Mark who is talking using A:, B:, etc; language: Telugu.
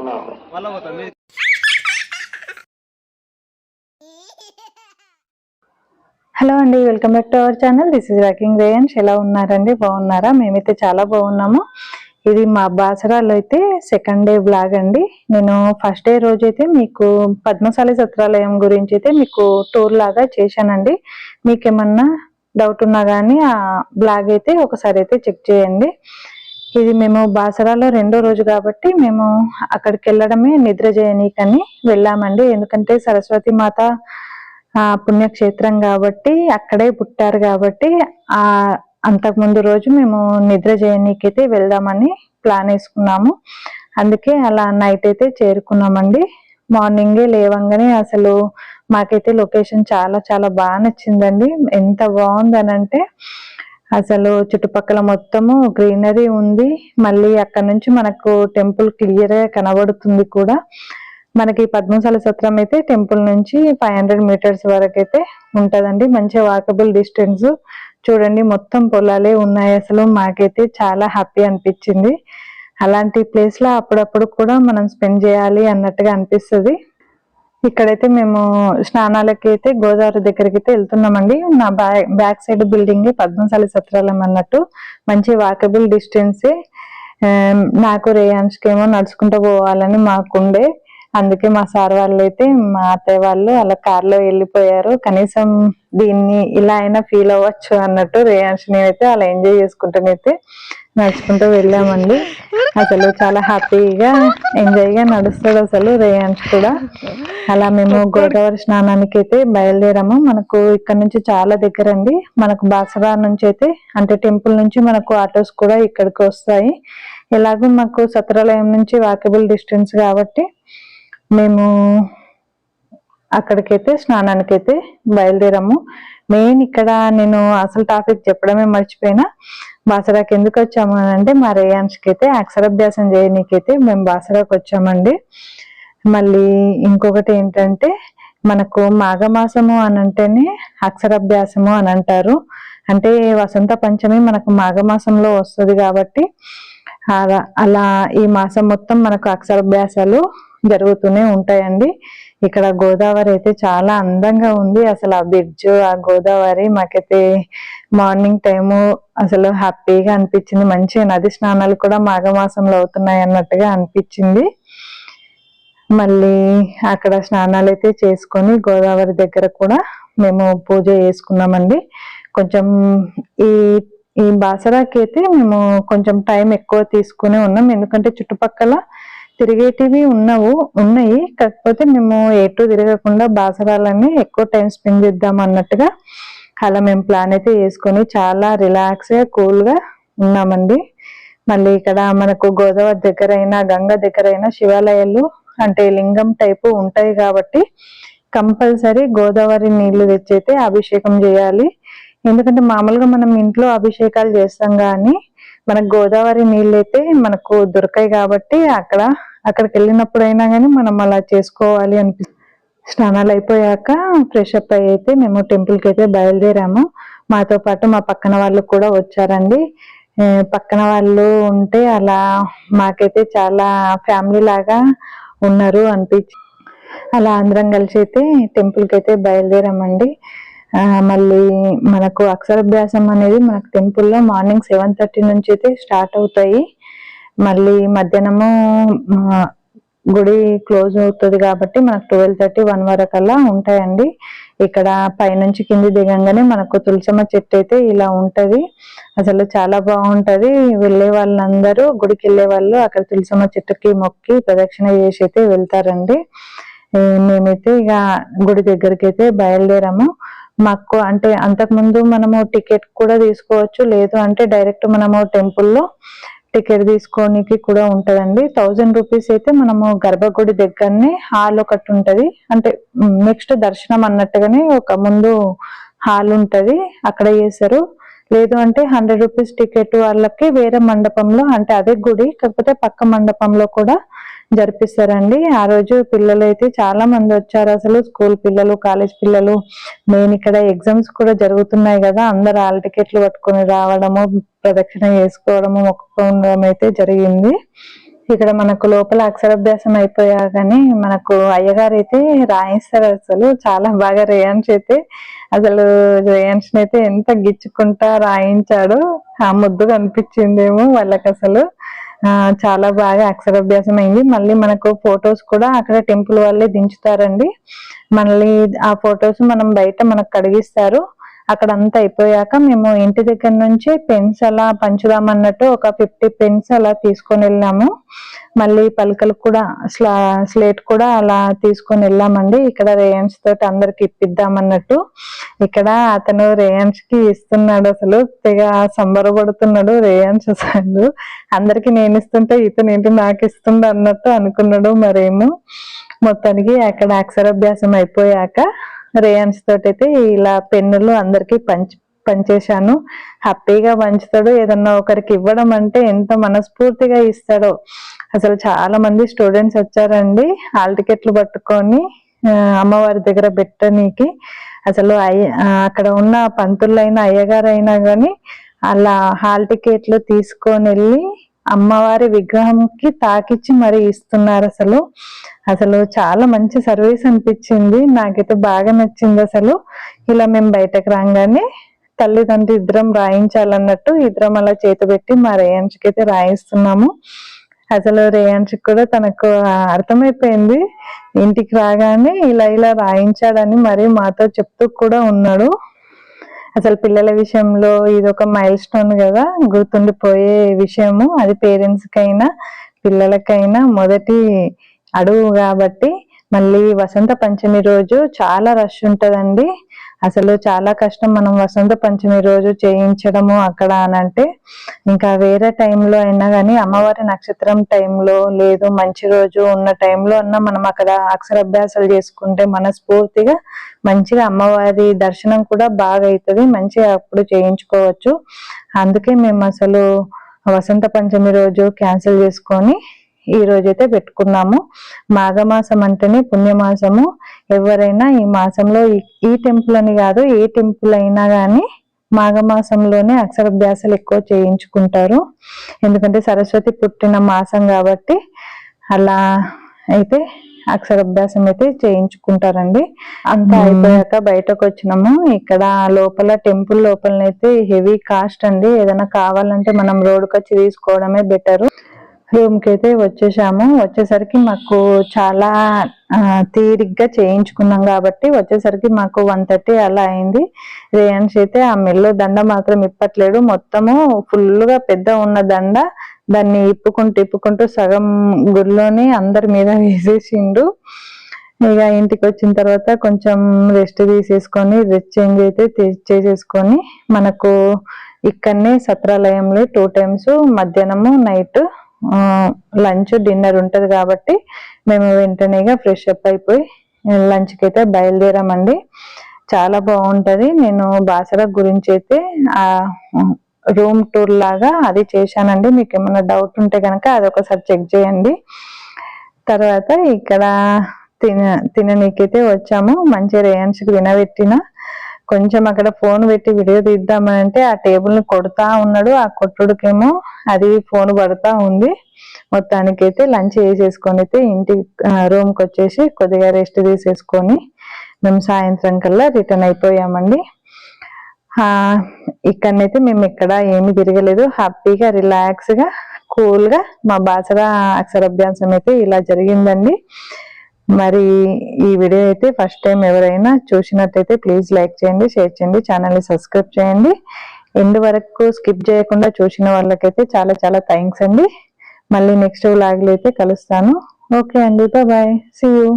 A: హలో అండి welcome back to our channel. This is working Rayans ఎలా ఉన్నారండి? బాగున్నారా? మేమైతే చాలా బాగున్నాము. ఇది మా బాసరాలో అయితే సెకండ్ డే బ్లాగ్ అండి. నేను ఫస్ట్ డే రోజు అయితే మీకు పద్మశాలి సత్రాలయం గురించి అయితే మీకు టూర్ లాగా చేశానండి. మీకు ఏమన్నా డౌట్ ఉన్నా కానీ ఆ బ్లాగ్ అయితే ఒకసారి అయితే చెక్ చేయండి. ఇది మేము బాసరాలో రెండో రోజు కాబట్టి మేము అక్కడికి వెళ్ళడమే నిద్ర చేయనీకని వెళ్ళామండి. ఎందుకంటే సరస్వతి మాత పుణ్యక్షేత్రం కాబట్టి అక్కడే పుట్టారు కాబట్టి ఆ అంతకుముందు రోజు మేము నిద్ర చేయనీకైతే వెళ్దామని ప్లాన్ వేసుకున్నాము. అందుకే అలా నైట్ అయితే చేరుకున్నామండి. మార్నింగే లేవంగానే అసలు మాకైతే లొకేషన్ చాలా చాలా బాగా నచ్చిందండి. ఎంత బాగుందనంటే అసలు చుట్టుపక్కల మొత్తము గ్రీనరీ ఉంది. మళ్ళీ అక్కడ నుంచి మనకు టెంపుల్ క్లియర్గా కనబడుతుంది కూడా. మనకి పద్మశాల సత్రం అయితే టెంపుల్ నుంచి ఫైవ్ హండ్రెడ్ మీటర్స్ వరకు అయితే ఉంటుందండి. మంచి వాకబుల్ డిస్టెన్స్. చూడండి మొత్తం పొలాలే ఉన్నాయి. అసలు మాకైతే చాలా హ్యాపీ అనిపించింది. అలాంటి ప్లేస్లో అప్పుడప్పుడు కూడా మనం స్పెండ్ చేయాలి అన్నట్టుగా అనిపిస్తుంది. ఇక్కడైతే మేము స్నానాలకి అయితే గోదావరి దగ్గరికి అయితే వెళ్తున్నామండి. నా back back side building Padmashali సత్రాలయం అన్నట్టు. మంచి వాకబుల్ డిస్టెన్సే. నాకు రేయాన్స్కేమో నడుచుకుంటూ పోవాలని మాకుండే. అందుకే మా సార్ వాళ్ళు అయితే మా అత్తయ్య వాళ్ళు అలా కార్లో వెళ్ళిపోయారు. కనీసం దీన్ని ఇలా అయినా ఫీల్ అవ్వచ్చు అన్నట్టు రేయాన్స్ అయితే అలా ఎంజాయ్ చేసుకుంటూనైతే నడుచుకుంటూ వెళ్ళామండి. అసలు చాలా హ్యాపీగా ఎంజాయ్గా నడుస్తాడు అసలు రేయాన్స్ కూడా. అలా మేము గోదావరి స్నానానికి అయితే బయలుదేరాము. మనకు ఇక్కడ నుంచి చాలా దగ్గర అండి మనకు బాసరా నుంచి అయితే అంటే టెంపుల్ నుంచి మనకు ఆటోస్ కూడా ఇక్కడికి వస్తాయి. ఎలాగో మాకు సత్రాలయం నుంచి వాకబుల్ డిస్టెన్స్ కాబట్టి మేము అక్కడికైతే స్నానానికైతే బయలుదేరాము. మెయిన్ ఇక్కడ నేను అసలు టాపిక్ చెప్పడమే మర్చిపోయినా బాసరాకి ఎందుకు వచ్చాము అని అంటే మా రేయాన్స్కి అయితే అక్షరాభ్యాసం చేయనీకైతే మేము బాసరాకి వచ్చామండి. మళ్ళీ ఇంకొకటి ఏంటంటే మనకు మాఘమాసము అని అంటేనే అక్షరాభ్యాసము అని అంటారు. అంటే వసంత పంచమి మనకు మాఘమాసంలో వస్తుంది కాబట్టి అలా అలా ఈ మాసం మొత్తం మనకు అక్షరాభ్యాసాలు జరుగుతూనే ఉంటాయండి. ఇక్కడ గోదావరి అయితే చాలా అందంగా ఉంది. అసలు ఆ బ్రిడ్జ్ ఆ గోదావరి మాకైతే మార్నింగ్ టైము అసలు హ్యాపీగా అనిపించింది. మంచి నది స్నానాలు కూడా మాఘమాసంలో అవుతున్నాయి అన్నట్టుగా అనిపించింది. మళ్ళీ అక్కడ స్నానాలు అయితే చేసుకొని గోదావరి దగ్గర కూడా మేము పూజ చేసుకున్నామండి. కొంచెం ఈ ఈ బాసరాకి అయితే మేము కొంచెం టైం ఎక్కువ తీసుకునే ఉన్నాం. ఎందుకంటే చుట్టుపక్కల తిరిగేటివి ఉన్నవు ఉన్నాయి. కాకపోతే మేము ఎటు తిరగకుండా బాసరాలని ఎక్కువ టైం స్పెండ్ చేద్దాం అన్నట్టుగా అలా మేము ప్లాన్ అయితే చేసుకొని చాలా రిలాక్స్గా కూల్గా ఉన్నామండి. మళ్ళీ ఇక్కడ మనకు గోదావరి దగ్గర అయినా గంగ దగ్గర అయినా శివాలయాలు అంటే లింగం టైపు ఉంటాయి కాబట్టి కంపల్సరీ గోదావరి నీళ్ళు తెచ్చైతే అభిషేకం చేయాలి. ఎందుకంటే మామూలుగా మనం ఇంట్లో అభిషేకాలు చేస్తాం కానీ మనకు గోదావరి నీళ్ళు అయితే మనకు దొరకాయి కాబట్టి అక్కడ అక్కడికి వెళ్ళినప్పుడైనా కానీ మనం అలా చేసుకోవాలి అనిపి స్నానాలు అయిపోయాక ఫ్రెష్ అప్ అయ్యి అయితే మేము టెంపుల్కి అయితే బయలుదేరాము. మాతో పాటు మా పక్కన వాళ్ళు కూడా వచ్చారండి. పక్కన వాళ్ళు ఉంటే అలా మాకైతే చాలా ఫ్యామిలీ లాగా ఉన్నారు అనిపించి అలా అందరం కలిసి అయితే టెంపుల్కి అయితే బయలుదేరామండి మళ్ళీ మనకు అక్షరాభ్యాసం అనేది మనకు టెంపుల్లో మార్నింగ్ సెవెన్ థర్టీ నుంచి అయితే స్టార్ట్ అవుతాయి. మళ్ళీ మధ్యాహ్నము గుడి క్లోజ్ అవుతుంది కాబట్టి మనకు ట్వెల్వ్ థర్టీ వన్ వరకు అలా ఉంటాయండి. ఇక్కడ పైనుంచి కింది దిగంగానే మనకు తులసమ్మ చెట్టు అయితే ఇలా ఉంటది. అసలు చాలా బాగుంటది. వెళ్ళే వాళ్ళందరూ గుడికి వెళ్ళే వాళ్ళు అక్కడ తులసమ్మ చెట్టుకి మొక్కి ప్రదక్షిణ చేసి అయితే వెళ్తారండి. మేమైతే ఇక గుడి దగ్గరికి అయితే బయలుదేరాము. మాకు అంటే అంతకుముందు మనము టికెట్ కూడా తీసుకోవచ్చు. లేదు అంటే డైరెక్ట్ మనము టెంపుల్లో టికెట్ తీసుకోనికి కూడా ఉంటదండి. థౌజండ్ రూపీస్ అయితే మనము గర్భగుడి దగ్గరనే హాల్ ఒకటి ఉంటది. అంటే నెక్స్ట్ దర్శనం అన్నట్టుగానే ఒక ముందు హాల్ ఉంటది. అక్కడ చేశారు. లేదు అంటే హండ్రెడ్ రూపీస్ టికెట్ వాళ్ళకి వేరే మండపంలో అంటే అదే గుడి కాకపోతే పక్క మండపంలో కూడా జరిపిస్తారండి. ఆ రోజు పిల్లలు అయితే చాలా మంది వచ్చారు. అసలు స్కూల్ పిల్లలు కాలేజ్ పిల్లలు మెయిన్ ఇక్కడ ఎగ్జామ్స్ కూడా జరుగుతున్నాయి కదా. అందరు ఆల్ టికెట్లు పట్టుకొని రావడము ప్రదక్షిణ చేసుకోవడము మొక్కుకోవడం అయితే జరిగింది. ఇక్కడ మనకు లోపల అక్షరాభ్యాసం అయిపోయాగానే మనకు అయ్యగారు అయితే రాయిస్తారు అసలు. చాలా బాగా రేయాన్స్ అయితే అసలు రేయాన్స్ అయితే ఎంత గిచ్చుకుంటా రాయించాడు ఆ ముద్దు కనిపించిందేమో వాళ్ళకి అసలు చాలా బాగా అక్షరాభ్యాసం అయింది మళ్ళీ మనకు ఫొటోస్ కూడా అక్కడ టెంపుల్ వాళ్ళే దించుతారండి. మళ్ళీ ఆ ఫొటోస్ మనం బయట మనకు కడిగిస్తారు. అక్కడ అంతా అయిపోయాక మేము ఇంటి దగ్గర నుంచి పెన్స్ అలా పంచుదామన్నట్టు ఒక ఫిఫ్టీ పెన్స్ అలా తీసుకొని వెళ్ళాము. మళ్ళీ పలకలు కూడా స్లా స్లేట్ కూడా అలా తీసుకొని వెళ్ళామండి. ఇక్కడ రేయన్స్ తోటి అందరికి ఇప్పిద్దామన్నట్టు. ఇక్కడ అతను రేయన్స్కి ఇస్తున్నాడు అసలు. తెగ సంబరపడుతున్నాడు రేయన్స్ అసలు. అందరికి నేను ఇస్తుంటే ఇతను ఏంటి నాకు ఇస్తుండ అన్నట్టు అనుకున్నాడు మరేమో. మొత్తానికి అక్కడ అక్షరాభ్యాసం అయిపోయాక రేయన్స్ తోటైతే ఇలా పెన్నులు అందరికి పంచి పంచేశాను. హ్యాపీగా పంచుతాడు. ఏదన్నా ఒకరికి ఇవ్వడం అంటే ఎంత మనస్ఫూర్తిగా ఇస్తాడో. అసలు చాలా మంది స్టూడెంట్స్ వచ్చారండి. హాల్ టికెట్లు పట్టుకొని అమ్మవారి దగ్గర పెట్టనీకి. అసలు అయ్య అక్కడ ఉన్న పంతులైనా అయ్యగారైనా కానీ అలా హాల్ టికెట్లు తీసుకొని వెళ్ళి అమ్మవారి విగ్రహంకి తాకిచ్చి మరి ఇస్తున్నారు అసలు. అసలు చాలా మంచి సర్వీస్ అనిపించింది. నాకైతే బాగా నచ్చింది అసలు. ఇలా మేము బయటకు రాగానే తల్లిదండ్రులు ఇద్దరం రాయించాలన్నట్టు ఇద్దరం అలా చేతి పెట్టి మా రేయాన్స్కి అయితే రాయిస్తున్నాము. అసలు రేయాన్స్కి కూడా తనకు అర్థమైపోయింది. ఇంటికి రాగానే ఇలా ఇలా రాయించాడని మరి మాతో చెప్తూ కూడా ఉన్నాడు. అసలు పిల్లల విషయంలో ఇది ఒక మైల్ స్టోన్ కదా గుర్తుండిపోయే విషయము. అది పేరెంట్స్ కైనా పిల్లలకైనా మొదటి అడుగు కాబట్టి మళ్ళీ వసంత పంచమి రోజు చాలా రష్ ఉంటుందండి. అసలు చాలా కష్టం మనం వసంత పంచమి రోజు చేయించడము అక్కడ అని అంటే ఇంకా వేరే టైంలో అయినా కానీ అమ్మవారి నక్షత్రం టైంలో లేదు మంచి రోజు ఉన్న టైంలో అన్నా మనం అక్కడ అక్షరాభ్యాసాలు చేసుకుంటే మనస్ఫూర్తిగా మంచిగా అమ్మవారి దర్శనం కూడా బాగా అవుతుంది మంచిగా అప్పుడు చేయించుకోవచ్చు. అందుకే మేము అసలు వసంత పంచమి రోజు క్యాన్సిల్ చేసుకొని ఈ రోజైతే పెట్టుకున్నాము. మాఘమాసం అంటేనే పుణ్యమాసము. ఎవరైనా ఈ మాసంలో ఈ- టెంపుల్ అని కాదు ఏ టెంపుల్ అయినా కానీ మాఘమాసంలోనే అక్షరాభ్యాసాలు ఎక్కువ చేయించుకుంటారు. ఎందుకంటే సరస్వతి పుట్టిన మాసం కాబట్టి అలా అయితే అక్షరాభ్యాసం అయితే చేయించుకుంటారండి. అంతా అయిపోయాక బయటకు వచ్చినాము ఇక్కడ లోపల టెంపుల్ లోపలనైతే హెవీ కాస్ట్ అండి. ఏదైనా కావాలంటే మనం రోడ్డుకి వచ్చి తీసుకోవడమే బెటర్. రూమ్కి అయితే వచ్చేసాము. వచ్చేసరికి మాకు చాలా తీరిగ్గా చేయించుకున్నాం కాబట్టి వచ్చేసరికి మాకు వన్ థర్టీ అలా అయింది. రేయన్స్ అయితే ఆ మిల్లు దండ మాత్రం ఇప్పట్లేడు మొత్తము ఫుల్గా పెద్ద ఉన్న దండ దాన్ని ఇప్పుకుంటూ ఇప్పుకుంటూ సగం గుడిలోనే అందరి మీద వేసేసిండు. ఇక ఇంటికి వచ్చిన తర్వాత కొంచెం రెస్ట్ తీసేసుకొని రెస్ట్ చేంజ్ అయితే చేసేసుకొని మనకు ఇక్కడనే సత్రాలయంలో టూ టైమ్స్ మధ్యాహ్నము నైట్ లంచ్ డిన్నర్ ఉంటుంది కాబట్టి మేము వెంటనేగా ఫ్రెష్ అప్ అయిపోయి లంచ్కి అయితే బయలుదేరామండి. చాలా బాగుంటుంది. నేను బాసర గురించి అయితే ఆ రూమ్ టూర్ లాగా అది చేశానండి. మీకు ఏమైనా డౌట్ ఉంటే కనుక అది ఒకసారి చెక్ చేయండి. తర్వాత ఇక్కడ తిన తిననీకైతే వచ్చాము. మంచి రేయన్స్కి తినబెట్టిన కొంచెం అక్కడ ఫోన్ పెట్టి వీడియో తీద్దామని అంటే ఆ టేబుల్ని కొడతా ఉన్నాడు. ఆ కొట్టుడికేమో అది ఫోన్ పడతా ఉంది. మొత్తానికైతే లంచ్ వేసేసుకొని అయితే ఇంటి రూమ్కి వచ్చేసి కొద్దిగా రెస్ట్ తీసేసుకొని మేము సాయంత్రం కల్లా రిటర్న్ అయిపోయామండి. ఆ, ఇక్కడనైతే మేము ఇక్కడ ఏమి తిరగలేదు. హ్యాపీగా రిలాక్స్గా కూల్గా మా బాసర అక్షరాభ్యాసం అయితే ఇలా జరిగిందండి. మరి ఈ వీడియో అయితే ఫస్ట్ టైం ఎవరైనా చూసినట్టయితే ప్లీజ్ లైక్ చేయండి షేర్ చేయండి ఛానల్ని సబ్స్క్రైబ్ చేయండి. ఎండ్ వరకు స్కిప్ చేయకుండా చూసిన వాళ్ళకైతే చాలా చాలా థ్యాంక్స్ అండి. మళ్ళీ నెక్స్ట్ లాగ్లో అయితే కలుస్తాను. ఓకే అండి బాయ్ సీ యూ